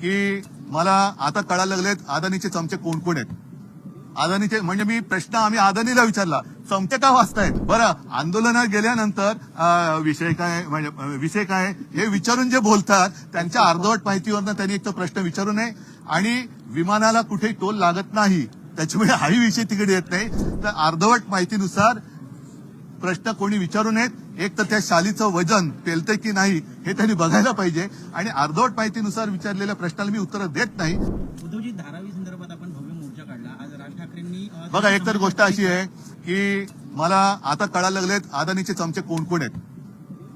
की मला आता कळायला लागलेत अदानीचे चमचे कोण कोण आहेत? अदानीचे म्हणजे मी प्रश्न आम्ही अदानीला विचारला चमचे का वाचतायत बरं आंदोलनात गेल्यानंतर विषय काय म्हणजे विषय काय हे विचारून जे बोलतात त्यांच्या अर्धवट माहितीवरनं त्यांनी एक तो प्रश्न विचारू नये. आणि विमानाला कुठेही टोल लागत नाही त्याच्यामुळे हाही विषय तिकडे येत नाही. तर अर्धवट माहितीनुसार प्रश्न कोणी विचारू नयेत. एक तर त्या शालीचं वजन पेलतंय की नाही हे त्यांनी बघायला पाहिजे. आणि अर्धवट माहितीनुसार विचारलेल्या प्रश्नाला मी उत्तरं देत नाही. उद्धवजी धारावी संदर्भात आपण भव्य मोर्चा काढला. आज राज ठाकरेंनी बघा एक तर गोष्ट अशी आहे की मला आता कळायला लागलेत अदानीचे चमचे कोण कोण आहेत.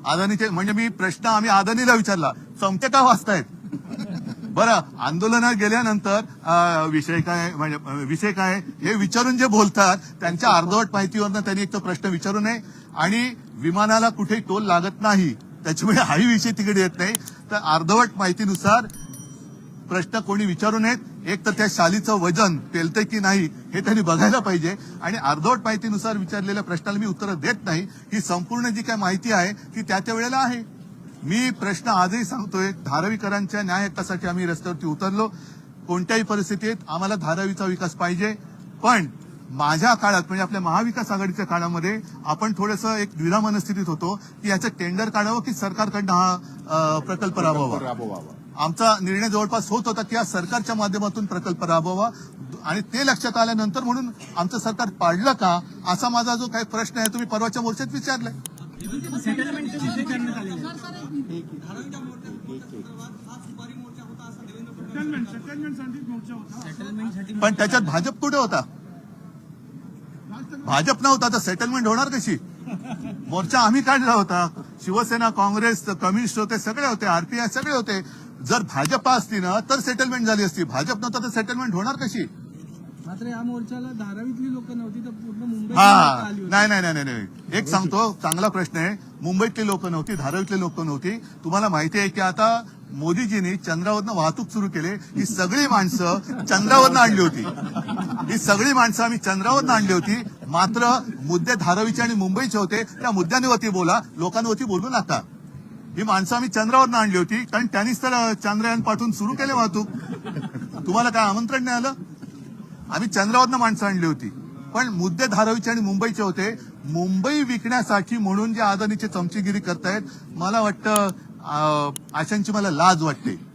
अदानीचे म्हणजे मी प्रश्न आम्ही अदानीला विचारला चमचे का वाचतायत बरं आंदोलनात गेल्यानंतर विषय काय म्हणजे विषय काय हे विचारून जे बोलतात त्यांच्या अर्धवट माहितीवरनं त्यांनी एक तो प्रश्न विचारू नये. आणि विमानाला कुठेही टोल लागत नाही त्याच्यामुळे हाही विषय तिकडे येत नाही. तर अर्धवट माहितीनुसार प्रश्न कोणी विचारू नयेत. एक तर त्या शालीचं वजन पेलतंय की नाही हे त्यांनी बघायला पाहिजे. आणि अर्धवट माहितीनुसार विचारलेल्या प्रश्नाला मी उत्तरं देत नाही. ही संपूर्ण जी काय माहिती आहे ती त्या त्या वेळेला आहे. मी प्रश्न आजही सांगतोय धारावीकरांच्या न्याय हक्कासाठी आम्ही रस्त्यावरती उतरलो. कोणत्याही परिस्थितीत आम्हाला धारावीचा विकास पाहिजे. पण माझ्या काळात म्हणजे आपल्या महाविकास आघाडीच्या काळामध्ये आपण थोडस एक द्विधा मनस्थितीत होतो की याचं टेंडर काढावं की सरकारकडनं हा प्रकल्प राबवावा. आमचा निर्णय जवळपास होत होता की या सरकारच्या माध्यमातून प्रकल्प राबवावा. आणि ते लक्षात आल्यानंतर म्हणून आमचं सरकार पाडलं का असा माझा जो काही प्रश्न आहे तुम्ही परवाच्या मोर्चात विचारलाय. पण त्याच्यात भाजप कुठे होता? भाजप नव्हता तर सेटलमेंट होणार कशी? मोर्चा आम्ही काढला होता. शिवसेना काँग्रेस कम्युनिस्ट होते सगळे होते आरपीआय सगळे होते. जर भाजप असती ना तर सेटलमेंट झाली असती. भाजप नव्हता तर सेटलमेंट होणार कशी? मात्र या मोर्चाला धारावीतली लोक नव्हती तर पूर्ण मुंबई हा. आली होती. नाही नाही नाही नाही. एक सांगतो चांगला प्रश्न आहे. मुंबईतली लोक नव्हती धारावीतली लोक नव्हती. तुम्हाला माहिती आहे की आता मोदीजींनी चंद्रावरनं वाहतूक सुरू केली. ही सगळी माणसं चंद्रावरनं आणली होती. ही सगळी माणसं आम्ही चंद्रावरनं आणली होती. मात्र मुद्दे धारावीचे आणि मुंबईचे होते. त्या मुद्द्यांवरती बोला. लोकांवरती बोलू नका. ही माणसं आम्ही चंद्रावरनं आणली होती. कारण त्यांनीच तर अं, चंद्रयान पाठवून सुरू केले वाहतूक. तुम्हाला काय आमंत्रण नाही आलं? आम्ही चंद्रावरनं माणसं आणली होती. पण मुद्दे धारावीचे आणि मुंबईचे होते. मुंबई विकण्यासाठी म्हणून जे आदानीचे चमचीगिरी करतायत मला वाटतं आशांची अशांची मला लाज वाटते.